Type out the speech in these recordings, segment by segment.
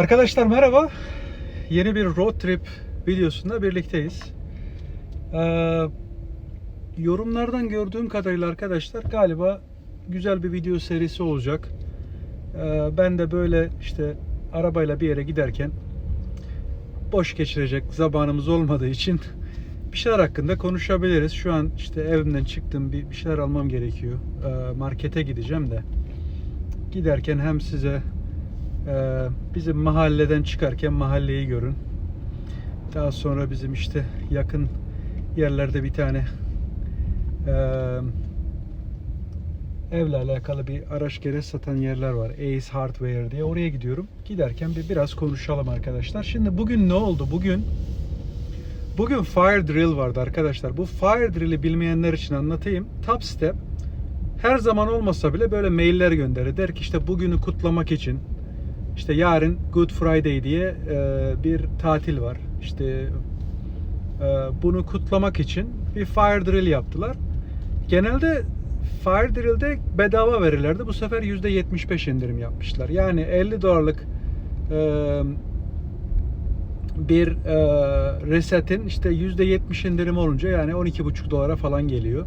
Arkadaşlar merhaba. Yeni bir road trip videosunda birlikteyiz. Ee, yorumlardan gördüğüm kadarıyla arkadaşlar galiba güzel bir video serisi olacak. Ee, ben de böyle işte arabayla bir yere giderken boş geçirecek zamanımız olmadığı için bir şeyler hakkında konuşabiliriz. Şu an işte evimden çıktım bir, şeyler almam gerekiyor. Ee, markete gideceğim de. Giderken hem size ee, bizim mahalleden çıkarken mahalleyi görün. Daha sonra bizim işte yakın yerlerde bir tane ee, evle alakalı bir araç gereç satan yerler var. Ace Hardware diye. Oraya gidiyorum. Giderken bir biraz konuşalım arkadaşlar. Şimdi bugün ne oldu? Bugün bugün Fire Drill vardı arkadaşlar. Bu Fire Drill'i bilmeyenler için anlatayım. Top Step her zaman olmasa bile böyle mailler gönderir. Der ki işte bugünü kutlamak için işte yarın Good Friday diye e, bir tatil var. İşte e, bunu kutlamak için bir fire drill yaptılar. Genelde fire drill'de bedava verirlerdi. Bu sefer %75 indirim yapmışlar. Yani 50 dolarlık e, bir resetin işte %70 indirim olunca yani 12,5 dolara falan geliyor.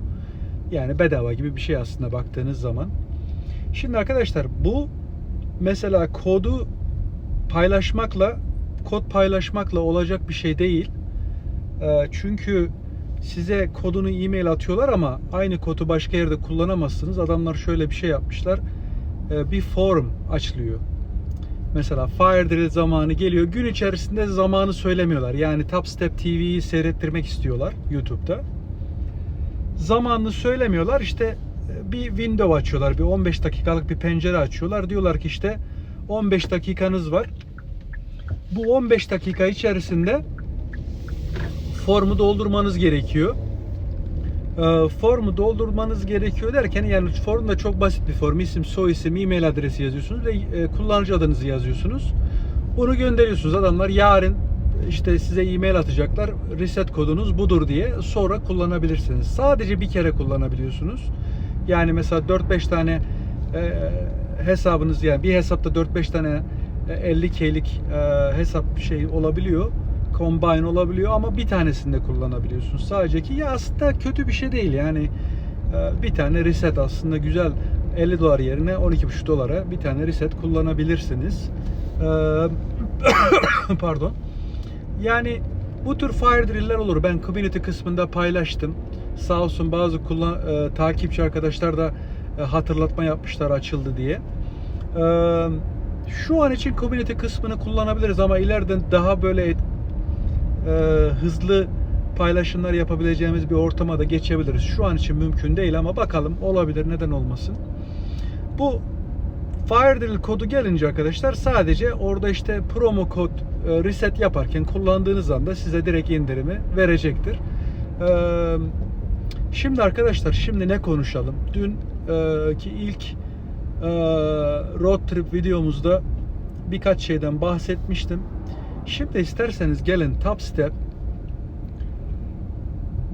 Yani bedava gibi bir şey aslında baktığınız zaman. Şimdi arkadaşlar bu mesela kodu paylaşmakla kod paylaşmakla olacak bir şey değil. Ee, Çünkü size kodunu e-mail atıyorlar ama aynı kodu başka yerde kullanamazsınız. Adamlar şöyle bir şey yapmışlar. Ee, Bir forum açılıyor. Mesela Fire Drill zamanı geliyor. Gün içerisinde zamanı söylemiyorlar. Yani Top Step TV'yi seyrettirmek istiyorlar YouTube'da. Zamanını söylemiyorlar. İşte bir window açıyorlar. Bir 15 dakikalık bir pencere açıyorlar. Diyorlar ki işte 15 dakikanız var. Bu 15 dakika içerisinde formu doldurmanız gerekiyor. Ee, formu doldurmanız gerekiyor derken yani form da çok basit bir form. İsim, soy isim, e-mail adresi yazıyorsunuz ve e, kullanıcı adınızı yazıyorsunuz. Bunu gönderiyorsunuz. Adamlar yarın işte size e-mail atacaklar. Reset kodunuz budur diye sonra kullanabilirsiniz. Sadece bir kere kullanabiliyorsunuz. Yani mesela 4-5 tane e, hesabınız yani bir hesapta 4-5 tane e, 50K'lik e, hesap şey olabiliyor. Combine olabiliyor ama bir tanesinde kullanabiliyorsunuz. Sadece ki ya aslında kötü bir şey değil yani e, bir tane reset aslında güzel 50 dolar yerine 12,5 dolara bir tane reset kullanabilirsiniz. E, pardon. Yani bu tür fire drill'ler olur. Ben community kısmında paylaştım. Sağ olsun bazı kullan, e, takipçi arkadaşlar da e, hatırlatma yapmışlar açıldı diye. E, şu an için community kısmını kullanabiliriz ama ileriden daha böyle et, e, hızlı paylaşımlar yapabileceğimiz bir ortama da geçebiliriz. Şu an için mümkün değil ama bakalım olabilir neden olmasın. Bu Fire Drill kodu gelince arkadaşlar sadece orada işte promo kod e, reset yaparken kullandığınız anda size direkt indirimi verecektir. Şimdi arkadaşlar şimdi ne konuşalım? Dün e, ki ilk e, road trip videomuzda birkaç şeyden bahsetmiştim. Şimdi isterseniz gelin Top Step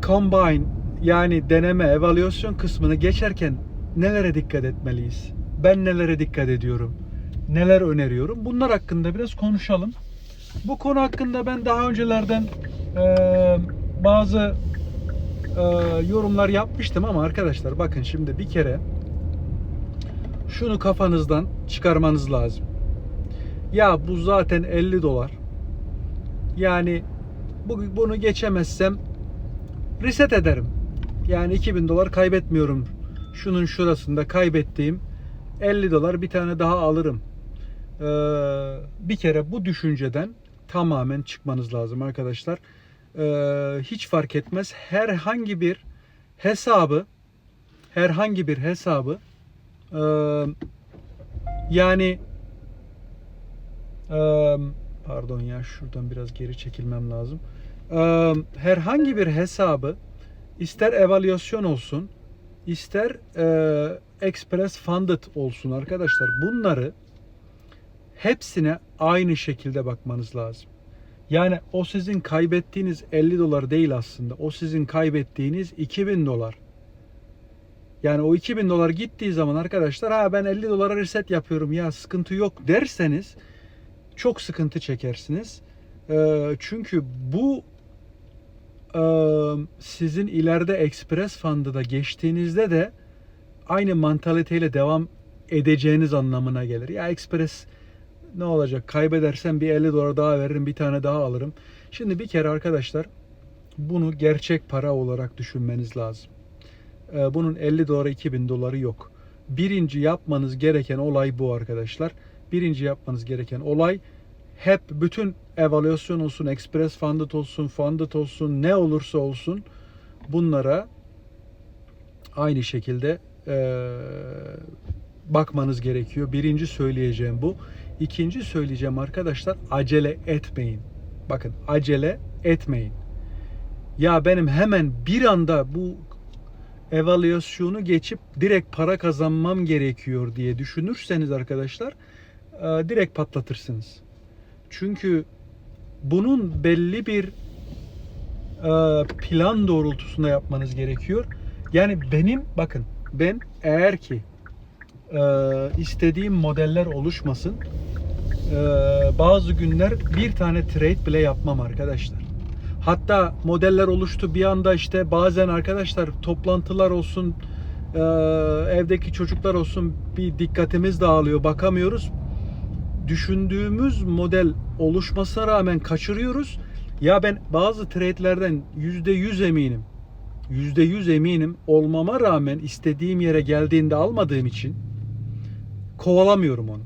Combine yani deneme, evaluasyon kısmını geçerken nelere dikkat etmeliyiz? Ben nelere dikkat ediyorum? Neler öneriyorum? Bunlar hakkında biraz konuşalım. Bu konu hakkında ben daha öncelerden e, bazı e, yorumlar yapmıştım ama arkadaşlar bakın şimdi bir kere şunu kafanızdan çıkarmanız lazım. Ya bu zaten 50 dolar. Yani bu, bunu geçemezsem reset ederim. Yani 2000 dolar kaybetmiyorum. Şunun şurasında kaybettiğim 50 dolar bir tane daha alırım. Ee, bir kere bu düşünceden tamamen çıkmanız lazım arkadaşlar. Ee, hiç fark etmez. Herhangi bir hesabı herhangi bir hesabı e, yani e, pardon ya şuradan biraz geri çekilmem lazım. E, herhangi bir hesabı ister evaluasyon olsun ister express funded olsun arkadaşlar bunları hepsine aynı şekilde bakmanız lazım. Yani o sizin kaybettiğiniz 50 dolar değil aslında. O sizin kaybettiğiniz 2000 dolar. Yani o 2000 dolar gittiği zaman arkadaşlar ha ben 50 dolara reset yapıyorum ya sıkıntı yok derseniz çok sıkıntı çekersiniz. Ee, çünkü bu e, sizin ileride Express Fund'ı da geçtiğinizde de aynı mantaliteyle devam edeceğiniz anlamına gelir. Ya Express ne olacak? Kaybedersem bir 50 dolar daha veririm, bir tane daha alırım. Şimdi bir kere arkadaşlar bunu gerçek para olarak düşünmeniz lazım. Ee, Bunun 50 dolara 2000 doları yok. Birinci yapmanız gereken olay bu arkadaşlar. Birinci yapmanız gereken olay hep bütün evaluasyon olsun, express funded olsun, funded olsun, ne olursa olsun bunlara aynı şekilde eee, bakmanız gerekiyor. Birinci söyleyeceğim bu. İkinci söyleyeceğim arkadaşlar acele etmeyin. Bakın acele etmeyin. Ya benim hemen bir anda bu evaluasyonu geçip direkt para kazanmam gerekiyor diye düşünürseniz arkadaşlar e, direkt patlatırsınız. Çünkü bunun belli bir e, plan doğrultusunda yapmanız gerekiyor. Yani benim bakın ben eğer ki istediğim modeller oluşmasın e, bazı günler bir tane trade bile yapmam arkadaşlar. Hatta modeller oluştu bir anda işte bazen arkadaşlar toplantılar olsun e, evdeki çocuklar olsun bir dikkatimiz dağılıyor bakamıyoruz. Düşündüğümüz model oluşmasına rağmen kaçırıyoruz. Ya ben bazı trade'lerden %100 eminim. %100 eminim olmama rağmen istediğim yere geldiğinde almadığım için kovalamıyorum onu.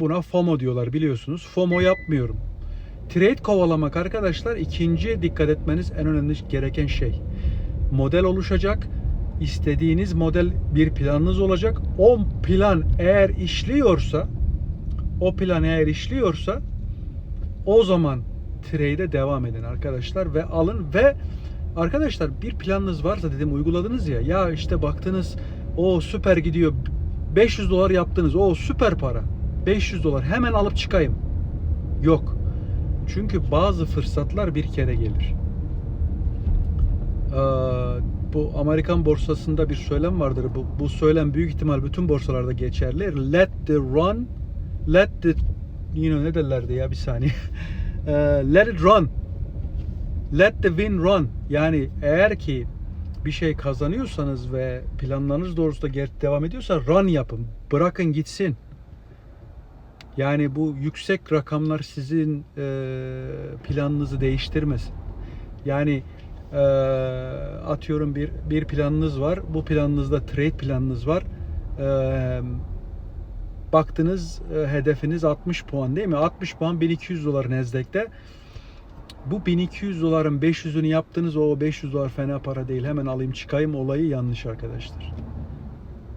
Buna FOMO diyorlar biliyorsunuz. FOMO yapmıyorum. Trade kovalamak arkadaşlar ikinci dikkat etmeniz en önemli gereken şey. Model oluşacak. istediğiniz model bir planınız olacak. O plan eğer işliyorsa o plan eğer işliyorsa o zaman trade'e devam edin arkadaşlar ve alın ve arkadaşlar bir planınız varsa dedim uyguladınız ya ya işte baktınız o süper gidiyor 500 dolar yaptınız. O süper para. 500 dolar. Hemen alıp çıkayım. Yok. Çünkü bazı fırsatlar bir kere gelir. Ee, bu Amerikan borsasında bir söylem vardır. Bu, bu söylem büyük ihtimal bütün borsalarda geçerli. Let the run let the you know, ne derlerdi ya bir saniye. Ee, let it run. Let the win run. Yani eğer ki bir şey kazanıyorsanız ve planlarınız doğrultusunda ger- devam ediyorsa run yapın bırakın gitsin. Yani bu yüksek rakamlar sizin e, planınızı değiştirmesin. Yani e, atıyorum bir bir planınız var bu planınızda trade planınız var. E, baktınız e, hedefiniz 60 puan değil mi? 60 puan 1200 dolar Nasdaq'te bu 1200 doların 500'ünü yaptınız o 500 dolar fena para değil hemen alayım çıkayım olayı yanlış arkadaşlar.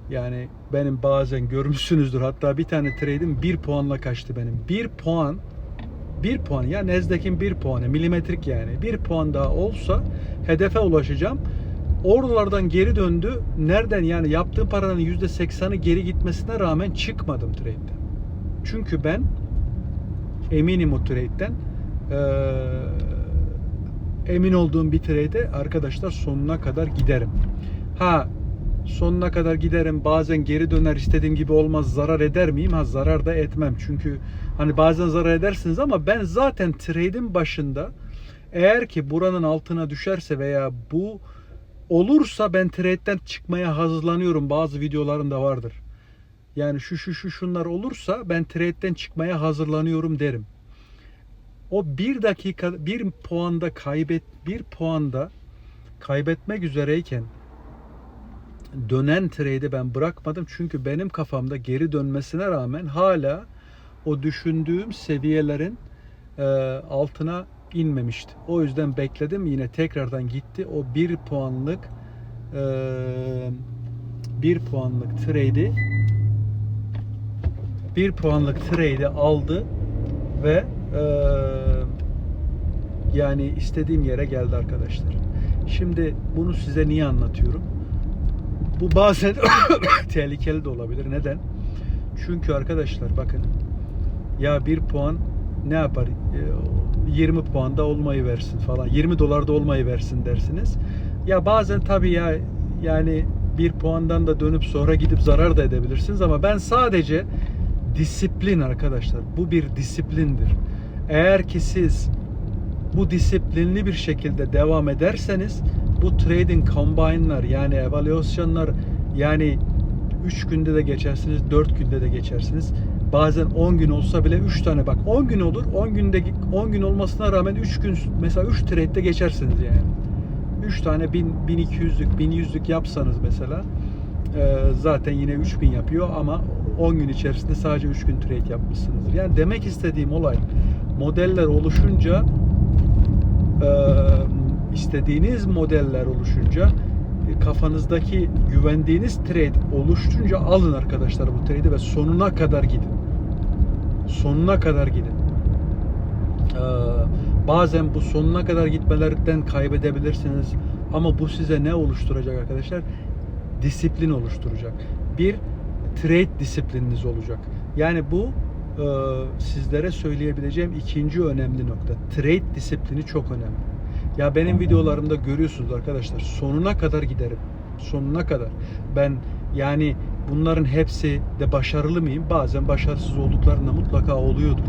Yani benim bazen görmüşsünüzdür hatta bir tane trade'im 1 puanla kaçtı benim. 1 puan 1 puan ya Nasdaq'in 1 puanı milimetrik yani. 1 puan daha olsa hedefe ulaşacağım. Oralardan geri döndü. Nereden yani yaptığım paranın %80'i geri gitmesine rağmen çıkmadım trade'den. Çünkü ben eminim o trade'den. Ee, emin olduğum bir trade'e arkadaşlar sonuna kadar giderim. Ha sonuna kadar giderim. Bazen geri döner istediğim gibi olmaz. Zarar eder miyim? Ha zarar da etmem. Çünkü hani bazen zarar edersiniz ama ben zaten trade'in başında eğer ki buranın altına düşerse veya bu olursa ben trade'den çıkmaya hazırlanıyorum. Bazı videolarımda vardır. Yani şu şu şu şunlar olursa ben trade'den çıkmaya hazırlanıyorum derim. O bir dakika bir puanda kaybet bir puanda kaybetmek üzereyken dönen trade'i ben bırakmadım. Çünkü benim kafamda geri dönmesine rağmen hala o düşündüğüm seviyelerin e, altına inmemişti. O yüzden bekledim. Yine tekrardan gitti. O bir puanlık e, bir puanlık trade'i bir puanlık trade'i aldı ve yani istediğim yere geldi arkadaşlar. Şimdi bunu size niye anlatıyorum? Bu bazen tehlikeli de olabilir. Neden? Çünkü arkadaşlar bakın ya bir puan ne yapar? E, 20 puanda olmayı versin falan. 20 dolarda olmayı versin dersiniz. Ya bazen tabii ya yani bir puandan da dönüp sonra gidip zarar da edebilirsiniz ama ben sadece disiplin arkadaşlar. Bu bir disiplindir. Eğer ki siz bu disiplinli bir şekilde devam ederseniz bu trading combine'lar yani evaluasyonlar yani 3 günde de geçersiniz, 4 günde de geçersiniz. Bazen 10 gün olsa bile 3 tane bak 10 gün olur. 10 günde 10 gün olmasına rağmen 3 gün mesela 3 trade'de geçersiniz yani. 3 tane 1000 1200'lük 1100'lük yapsanız mesela e, zaten yine 3000 yapıyor ama 10 gün içerisinde sadece 3 gün trade yapmışsınızdır. Yani demek istediğim olay modeller oluşunca e, istediğiniz modeller oluşunca e, kafanızdaki güvendiğiniz trade oluştunca alın arkadaşlar bu trade'i ve sonuna kadar gidin. Sonuna kadar gidin. Ee, bazen bu sonuna kadar gitmelerden kaybedebilirsiniz. Ama bu size ne oluşturacak arkadaşlar? Disiplin oluşturacak. Bir trade disiplininiz olacak. Yani bu sizlere söyleyebileceğim ikinci önemli nokta. Trade disiplini çok önemli. Ya benim videolarımda görüyorsunuz arkadaşlar sonuna kadar giderim. Sonuna kadar. Ben yani bunların hepsi de başarılı mıyım? Bazen başarısız olduklarında mutlaka oluyordur.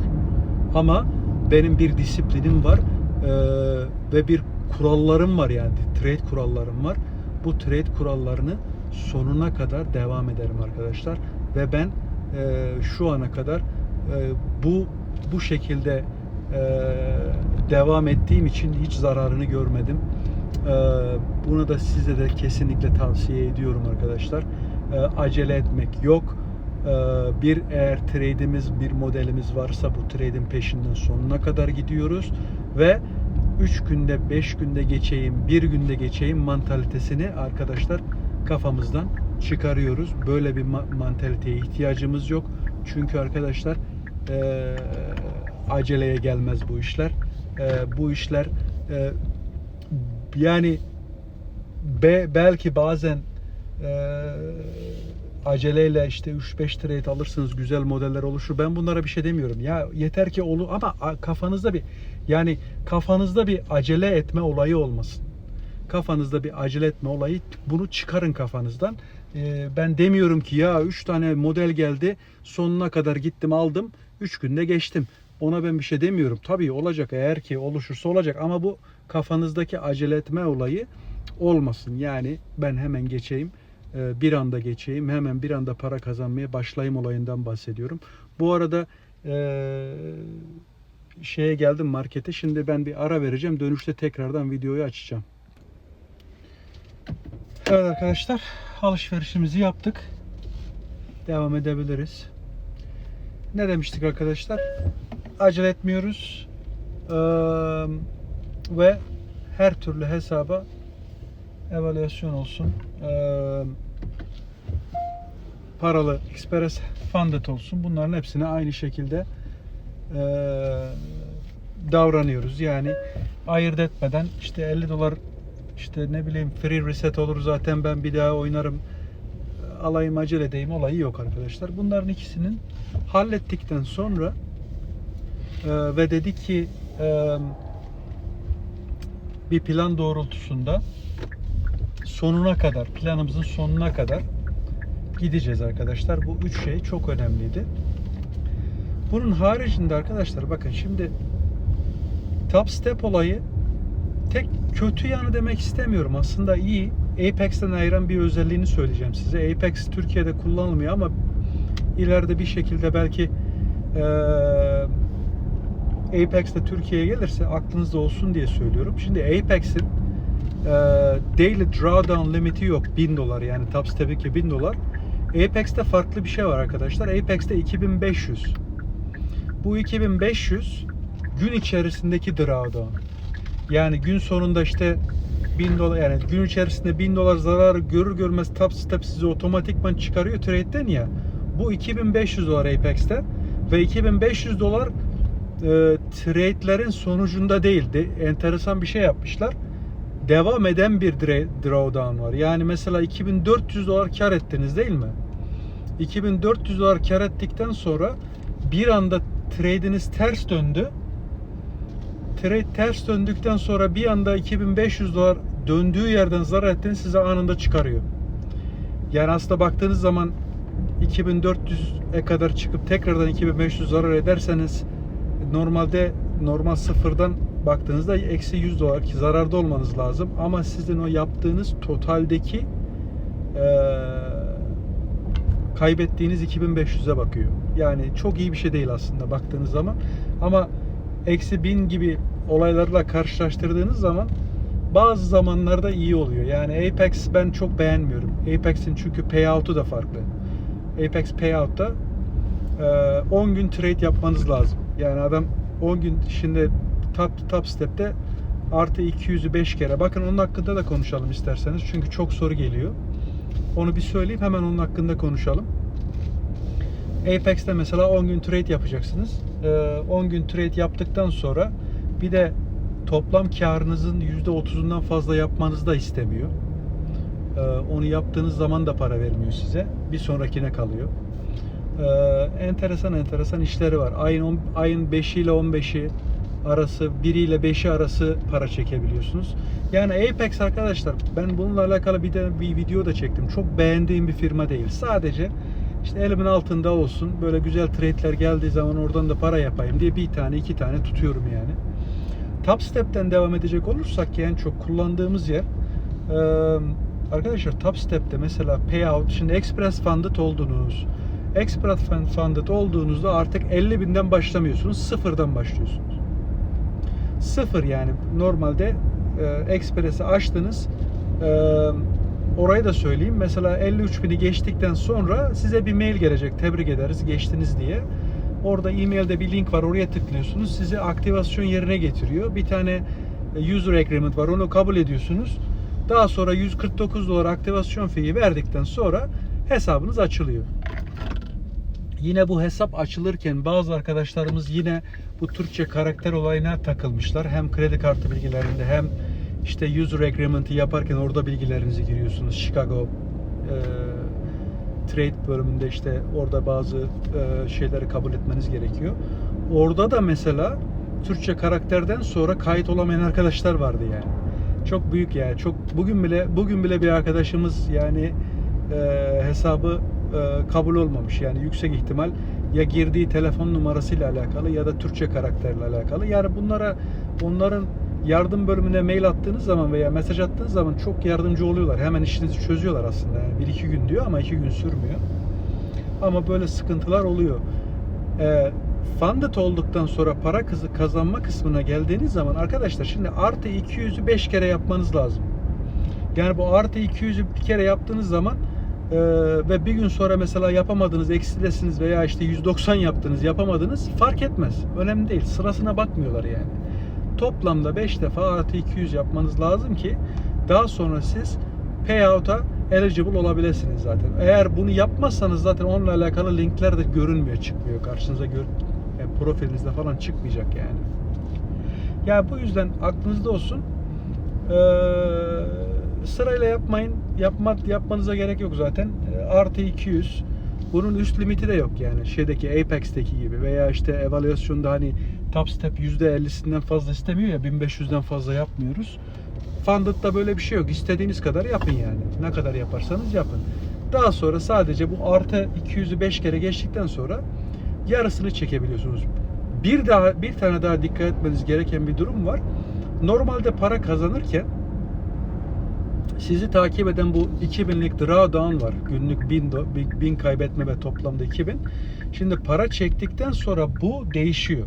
Ama benim bir disiplinim var eee, ve bir kurallarım var yani trade kurallarım var. Bu trade kurallarını sonuna kadar devam ederim arkadaşlar ve ben eee, şu ana kadar bu bu şekilde eee, devam ettiğim için hiç zararını görmedim. Eee, bunu da size de kesinlikle tavsiye ediyorum arkadaşlar. Eee, acele etmek yok. Bir eğer trade'imiz, bir modelimiz varsa bu trade'in peşinden sonuna kadar gidiyoruz ve 3 günde, 5 günde geçeyim, 1 günde geçeyim mantalitesini arkadaşlar kafamızdan çıkarıyoruz. Böyle bir ma- mantaliteye ihtiyacımız yok. Çünkü arkadaşlar eee, aceleye gelmez bu işler. Eee, bu işler eee, yani be, belki bazen eee, aceleyle işte 3-5 trade alırsınız güzel modeller oluşur. Ben bunlara bir şey demiyorum. Ya yeter ki olur ama kafanızda bir yani kafanızda bir acele etme olayı olmasın. Kafanızda bir acele etme olayı bunu çıkarın kafanızdan. Ee, ben demiyorum ki ya 3 tane model geldi sonuna kadar gittim aldım 3 günde geçtim. Ona ben bir şey demiyorum. Tabii olacak eğer ki oluşursa olacak ama bu kafanızdaki acele etme olayı olmasın. Yani ben hemen geçeyim e, bir anda geçeyim hemen bir anda para kazanmaya başlayayım olayından bahsediyorum. Bu arada e, şeye geldim markete. Şimdi ben bir ara vereceğim. Dönüşte tekrardan videoyu açacağım. Evet arkadaşlar alışverişimizi yaptık. Devam edebiliriz. Ne demiştik arkadaşlar? Acele etmiyoruz. Ee, ve her türlü hesaba evaluasyon olsun. Ee, paralı express funded olsun. Bunların hepsine aynı şekilde e, davranıyoruz. Yani ayırt etmeden işte 50 dolar işte ne bileyim free reset olur zaten ben bir daha oynarım alayım acele edeyim olayı yok arkadaşlar. Bunların ikisinin hallettikten sonra e, ve dedi ki e, bir plan doğrultusunda sonuna kadar planımızın sonuna kadar gideceğiz arkadaşlar. Bu üç şey çok önemliydi. Bunun haricinde arkadaşlar bakın şimdi top step olayı tek kötü yanı demek istemiyorum. Aslında iyi. Apex'ten ayıran bir özelliğini söyleyeceğim size. Apex Türkiye'de kullanılmıyor ama ileride bir şekilde belki eee Apex de Türkiye'ye gelirse aklınızda olsun diye söylüyorum. Şimdi Apex'in eee daily drawdown limiti yok. 1000 dolar yani top step 2000 dolar. Apex'te farklı bir şey var arkadaşlar. Apex'te 2500. Bu 2500 gün içerisindeki drawdown. Yani gün sonunda işte 1000 dolar yani gün içerisinde 1000 dolar zarar görür görmez top step sizi otomatikman çıkarıyor trade'den ya. Bu 2500 dolar Apex'te ve 2500 dolar e, trade'lerin sonucunda değil. De, enteresan bir şey yapmışlar. Devam eden bir dra- drawdown var. Yani mesela 2400 dolar kar ettiniz değil mi? 2400 dolar kar ettikten sonra bir anda trade'iniz ters döndü. Trade ters döndükten sonra bir anda 2500 dolar döndüğü yerden zarar ettiniz size anında çıkarıyor. Yani aslında baktığınız zaman 2400'e kadar çıkıp tekrardan 2500 zarar ederseniz normalde normal sıfırdan baktığınızda eksi 100 dolar ki zararda olmanız lazım ama sizin o yaptığınız totaldeki eee, kaybettiğiniz 2500'e bakıyor. Yani çok iyi bir şey değil aslında baktığınız zaman ama eksi 1000 gibi olaylarla karşılaştırdığınız zaman bazı zamanlarda iyi oluyor. Yani Apex ben çok beğenmiyorum. Apex'in çünkü payout'u da farklı. Apex payout'ta eee, 10 gün trade yapmanız lazım. Yani adam 10 gün şimdi top top step'te artı 200'ü 5 kere. Bakın onun hakkında da konuşalım isterseniz. Çünkü çok soru geliyor. Onu bir söyleyeyim hemen onun hakkında konuşalım. Apex'te mesela 10 gün trade yapacaksınız. Ee, 10 gün trade yaptıktan sonra bir de toplam karınızın %30'undan fazla yapmanızı da istemiyor. Ee, onu yaptığınız zaman da para vermiyor size. Bir sonrakine kalıyor. Ee, enteresan enteresan işleri var. Ayın ayın 5'i ile 15'i arası, 1 ile 5'i arası para çekebiliyorsunuz. Yani Apex arkadaşlar ben bununla alakalı bir de bir video da çektim. Çok beğendiğim bir firma değil. Sadece işte elimin altında olsun. Böyle güzel trade'ler geldiği zaman oradan da para yapayım diye bir tane iki tane tutuyorum yani. Top Step'ten devam edecek olursak ki en çok kullandığımız yer eee, arkadaşlar Top Step'te mesela payout şimdi Express Funded oldunuz. Express Fund- Funded olduğunuzda artık 50 binden başlamıyorsunuz. Sıfırdan başlıyorsunuz. Sıfır yani normalde e, Express'i açtınız. E, orayı da söyleyeyim. Mesela 53 bini geçtikten sonra size bir mail gelecek. Tebrik ederiz geçtiniz diye. Orada e-mailde bir link var. Oraya tıklıyorsunuz. Sizi aktivasyon yerine getiriyor. Bir tane e, user agreement var. Onu kabul ediyorsunuz. Daha sonra 149 dolar aktivasyon fee'yi verdikten sonra hesabınız açılıyor. Yine bu hesap açılırken bazı arkadaşlarımız yine bu Türkçe karakter olayına takılmışlar. Hem kredi kartı bilgilerinde hem işte user agreement'ı yaparken orada bilgilerinizi giriyorsunuz. Chicago e, trade bölümünde işte orada bazı e, şeyleri kabul etmeniz gerekiyor. Orada da mesela Türkçe karakterden sonra kayıt olamayan arkadaşlar vardı yani. Çok büyük yani. Çok bugün bile bugün bile bir arkadaşımız yani e, hesabı e, kabul olmamış. Yani yüksek ihtimal ya girdiği telefon numarasıyla alakalı ya da Türkçe karakterle alakalı. Yani bunlara onların yardım bölümüne mail attığınız zaman veya mesaj attığınız zaman çok yardımcı oluyorlar. Hemen işinizi çözüyorlar aslında. Yani bir iki gün diyor ama iki gün sürmüyor. Ama böyle sıkıntılar oluyor. E, funded olduktan sonra para kızı kazanma kısmına geldiğiniz zaman arkadaşlar şimdi artı 200'ü 5 kere yapmanız lazım. Yani bu artı 200'ü bir kere yaptığınız zaman e, ve bir gün sonra mesela yapamadınız, eksidesiniz veya işte 190 yaptınız, yapamadınız fark etmez. Önemli değil. Sırasına bakmıyorlar yani. Toplamda 5 defa artı 200 yapmanız lazım ki daha sonra siz payout'a eligible olabilirsiniz zaten. Eğer bunu yapmazsanız zaten onunla alakalı linkler de görünmüyor, çıkmıyor. Karşınıza gör yani profilinizde falan çıkmayacak yani. Ya bu yüzden aklınızda olsun. Ee, sırayla yapmayın. Yapma, yapmanıza gerek yok zaten. Ee, artı 200. Bunun üst limiti de yok yani. Şeydeki Apex'teki gibi veya işte evaluasyonda hani top step %50'sinden fazla istemiyor ya 1500'den fazla yapmıyoruz. Funded'da böyle bir şey yok. İstediğiniz kadar yapın yani. Ne kadar yaparsanız yapın. Daha sonra sadece bu artı 200'ü 5 kere geçtikten sonra yarısını çekebiliyorsunuz. Bir daha bir tane daha dikkat etmeniz gereken bir durum var. Normalde para kazanırken sizi takip eden bu 2000'lik drawdown var. Günlük 1000, do- 1000 kaybetme ve toplamda 2000. Şimdi para çektikten sonra bu değişiyor.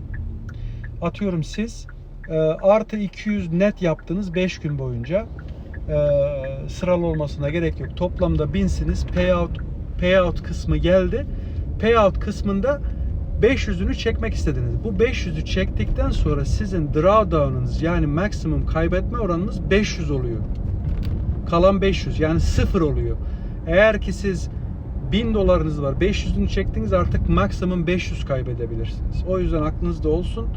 Atıyorum siz e, artı 200 net yaptınız 5 gün boyunca. E, sıralı olmasına gerek yok. Toplamda 1000'siniz. Payout payout kısmı geldi. Payout kısmında 500'ünü çekmek istediniz. Bu 500'ü çektikten sonra sizin drawdown'unuz yani maksimum kaybetme oranınız 500 oluyor. Kalan 500 yani sıfır oluyor. Eğer ki siz 1000 dolarınız var 500'ünü çektiniz artık maksimum 500 kaybedebilirsiniz. O yüzden aklınızda olsun.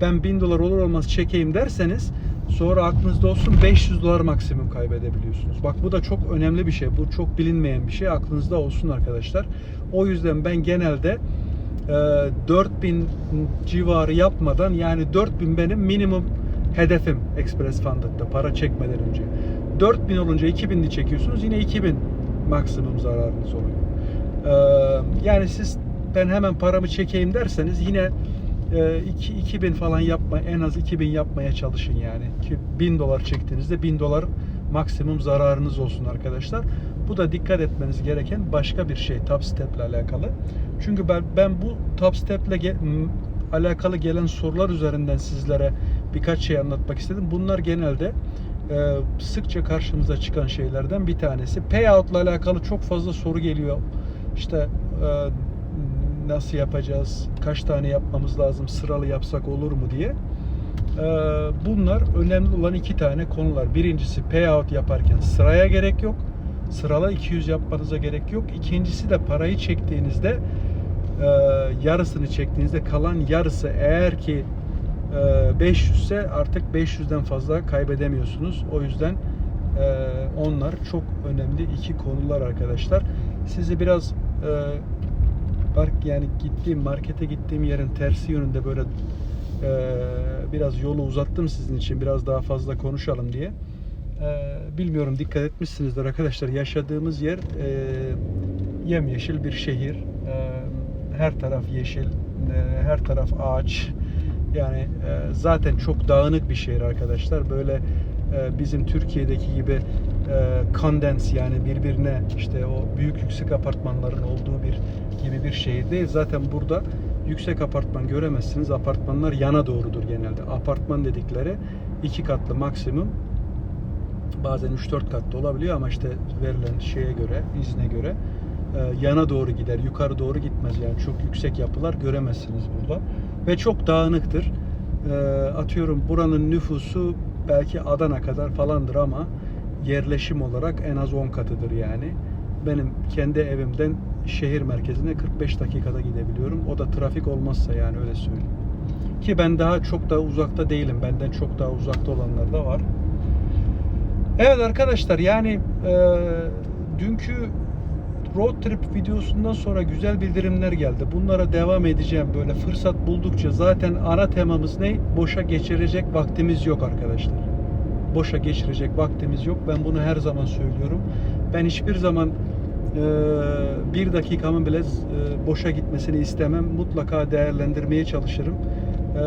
Ben 1000 dolar olur olmaz çekeyim derseniz sonra aklınızda olsun 500 dolar maksimum kaybedebiliyorsunuz. Bak bu da çok önemli bir şey. Bu çok bilinmeyen bir şey. Aklınızda olsun arkadaşlar. O yüzden ben genelde e, 4000 civarı yapmadan yani 4000 benim minimum hedefim Express Funded'da para çekmeden önce. 4000 olunca 2000'li çekiyorsunuz yine 2000 maksimum zararınız oluyor. Ee, yani siz ben hemen paramı çekeyim derseniz yine e, iki- 2000 falan yapma en az 2000 yapmaya çalışın yani. Ki 1000 dolar çektiğinizde 1000 dolar maksimum zararınız olsun arkadaşlar. Bu da dikkat etmeniz gereken başka bir şey Top Step ile alakalı. Çünkü ben ben bu Top Step ile ge- alakalı gelen sorular üzerinden sizlere birkaç şey anlatmak istedim. Bunlar genelde e, sıkça karşımıza çıkan şeylerden bir tanesi. Payout ile alakalı çok fazla soru geliyor. İşte e, nasıl yapacağız, kaç tane yapmamız lazım, sıralı yapsak olur mu diye. E, bunlar önemli olan iki tane konular. Birincisi payout yaparken sıraya gerek yok. Sırala 200 yapmanıza gerek yok. İkincisi de parayı çektiğinizde e, yarısını çektiğinizde kalan yarısı eğer ki e, 500 ise artık 500'den fazla kaybedemiyorsunuz. O yüzden e, onlar çok önemli iki konular arkadaşlar. Sizi biraz e, park yani gittiğim markete gittiğim yerin tersi yönünde böyle e, biraz yolu uzattım sizin için biraz daha fazla konuşalım diye. E, bilmiyorum dikkat etmişsinizdir arkadaşlar. Yaşadığımız yer e, yemyeşil bir şehir. E, her taraf yeşil, e, her taraf ağaç. Yani e, zaten çok dağınık bir şehir arkadaşlar. Böyle e, bizim Türkiye'deki gibi kondens yani birbirine işte o büyük yüksek apartmanların olduğu bir gibi bir şehir değil. Zaten burada yüksek apartman göremezsiniz. Apartmanlar yana doğrudur genelde. Apartman dedikleri iki katlı maksimum bazen 3-4 katlı olabiliyor ama işte verilen şeye göre, izne göre e, yana doğru gider, yukarı doğru gitmez yani çok yüksek yapılar göremezsiniz burada ve çok dağınıktır. E, atıyorum buranın nüfusu belki Adana kadar falandır ama yerleşim olarak en az 10 katıdır yani. Benim kendi evimden şehir merkezine 45 dakikada gidebiliyorum. O da trafik olmazsa yani öyle söyleyeyim. Ki ben daha çok daha uzakta değilim. Benden çok daha uzakta olanlar da var. Evet arkadaşlar yani e, dünkü road trip videosundan sonra güzel bildirimler geldi. Bunlara devam edeceğim böyle fırsat buldukça. Zaten ana temamız ne? Boşa geçirecek vaktimiz yok arkadaşlar. Boşa geçirecek vaktimiz yok. Ben bunu her zaman söylüyorum. Ben hiçbir zaman e, bir dakikamın bile e, boşa gitmesini istemem. Mutlaka değerlendirmeye çalışırım. E,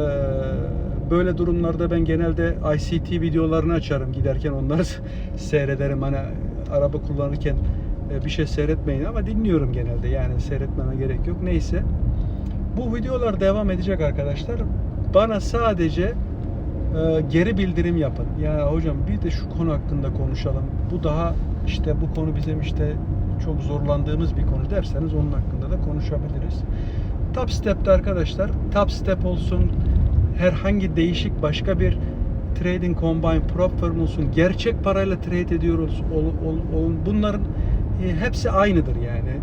böyle durumlarda ben genelde ICT videolarını açarım giderken onları seyrederim. Hani araba kullanırken e, bir şey seyretmeyin ama dinliyorum genelde yani seyretmeme gerek yok. Neyse. Bu videolar devam edecek arkadaşlar. Bana sadece e, geri bildirim yapın. Ya hocam bir de şu konu hakkında konuşalım. Bu daha işte bu konu bizim işte çok zorlandığımız bir konu derseniz onun hakkında da konuşabiliriz. Top Step'te arkadaşlar Top Step olsun herhangi değişik başka bir trading combine prop firm olsun gerçek parayla trade ediyoruz ol, ol, ol- bunların e, hepsi aynıdır yani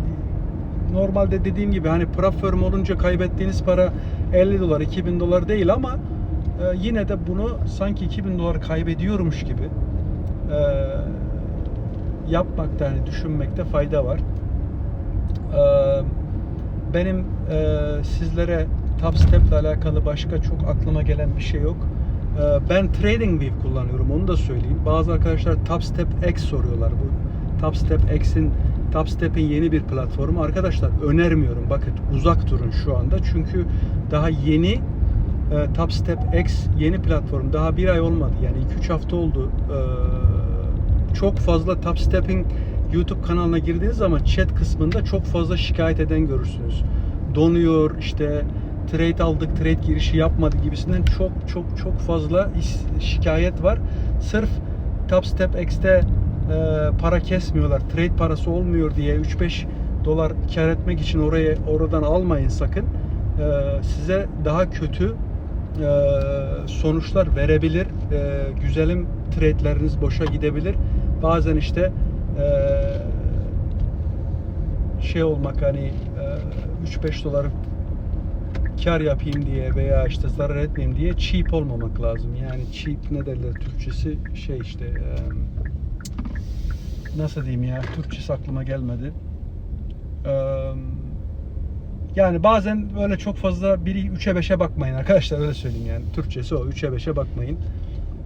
normalde dediğim gibi hani prop firm olunca kaybettiğiniz para 50 dolar 2000 dolar değil ama e, yine de bunu sanki 2000 dolar kaybediyormuş gibi e, yapmakta hani düşünmekte fayda var. E, benim e, sizlere Top Step ile alakalı başka çok aklıma gelen bir şey yok. E, ben TradingView kullanıyorum onu da söyleyeyim. Bazı arkadaşlar Top Step X soruyorlar. Bu Top Step X'in Top Step'in yeni bir platformu. Arkadaşlar önermiyorum. Bakın uzak durun şu anda. Çünkü daha yeni e, Top Step X yeni platform. Daha bir ay olmadı. Yani 2-3 hafta oldu. E, çok fazla Top Step'in YouTube kanalına girdiğiniz zaman chat kısmında çok fazla şikayet eden görürsünüz. Donuyor işte trade aldık, trade girişi yapmadı gibisinden çok çok çok fazla şikayet var. Sırf Top Step X'te e, para kesmiyorlar. Trade parası olmuyor diye 3-5 dolar kar etmek için oraya oradan almayın sakın. E, size daha kötü e, sonuçlar verebilir. E, güzelim trade'leriniz boşa gidebilir. Bazen işte e, şey olmak hani e, 3-5 dolar kar yapayım diye veya işte zarar etmeyeyim diye cheap olmamak lazım. Yani cheap ne derler Türkçesi şey işte e, nasıl diyeyim ya Türkçesi aklıma gelmedi. E, yani bazen böyle çok fazla biri 3'e 5'e bakmayın arkadaşlar öyle söyleyeyim yani. Türkçesi o 3'e 5'e bakmayın.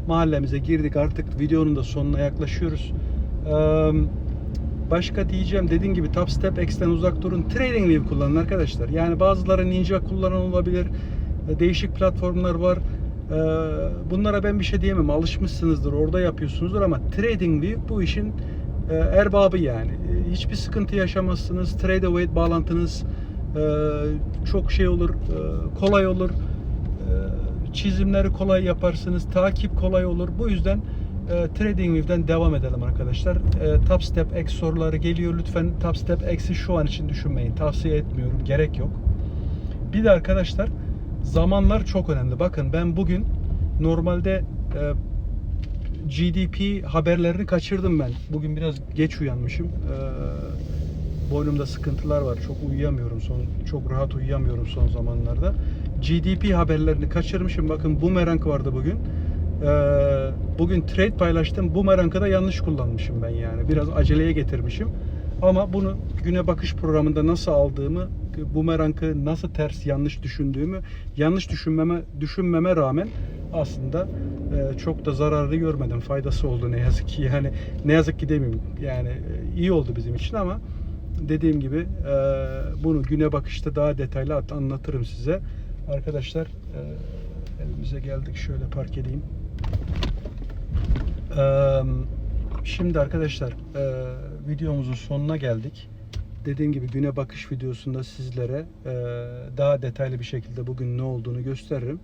Mahallemize girdik artık videonun da sonuna yaklaşıyoruz. Eee Başka diyeceğim dediğim gibi Top Step X'ten uzak durun. Trading View kullanın arkadaşlar. Yani bazıları Ninja kullanan olabilir. E, Değişik platformlar var. E, Bunlara ben bir şey diyemem. Alışmışsınızdır. Orada yapıyorsunuzdur ama Trading View bu işin e, erbabı yani. E, Hiçbir sıkıntı yaşamazsınız. Trade Away bağlantınız çok şey olur. e, Kolay olur. E, Çizimleri kolay yaparsınız. Takip kolay olur. Bu yüzden e, TradingView'den devam edelim arkadaşlar. E, Top Step X soruları geliyor. Lütfen Top Step X'i şu an için düşünmeyin. Tavsiye etmiyorum. Gerek yok. Bir de arkadaşlar zamanlar çok önemli. Bakın ben bugün normalde GDP haberlerini kaçırdım ben. Bugün biraz geç uyanmışım. Boynumda sıkıntılar var. Çok uyuyamıyorum son çok rahat uyuyamıyorum son zamanlarda. GDP haberlerini kaçırmışım. Bakın Boomerang vardı bugün. Ee, bugün trade paylaştım. Boomerang'ı da yanlış kullanmışım ben yani. Biraz aceleye getirmişim. Ama bunu güne bakış programında nasıl aldığımı, Boomerang'ı nasıl ters yanlış düşündüğümü, yanlış düşünmeme düşünmeme rağmen aslında e, çok da zararlı görmedim. Faydası oldu ne yazık ki. Yani ne yazık ki demeyeyim. Yani e, iyi oldu bizim için ama dediğim gibi e, bunu güne bakışta daha detaylı at- anlatırım size. Arkadaşlar e, evimize geldik. Şöyle park edeyim. Eee, Şimdi arkadaşlar eee, videomuzun sonuna geldik. Dediğim gibi güne bakış videosunda sizlere eee, daha detaylı bir şekilde bugün ne olduğunu gösteririm.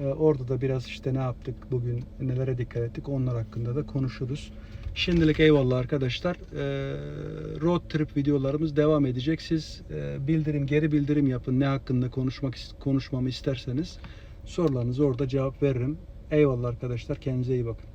Eee, orada da biraz işte ne yaptık bugün, nelere dikkat ettik onlar hakkında da konuşuruz. Şimdilik eyvallah arkadaşlar. Eee, road trip videolarımız devam edecek. Siz eee, bildirim, geri bildirim yapın. Ne hakkında konuşmak konuşmamı isterseniz sorularınızı orada cevap veririm. Eyvallah arkadaşlar. Kendinize iyi bakın.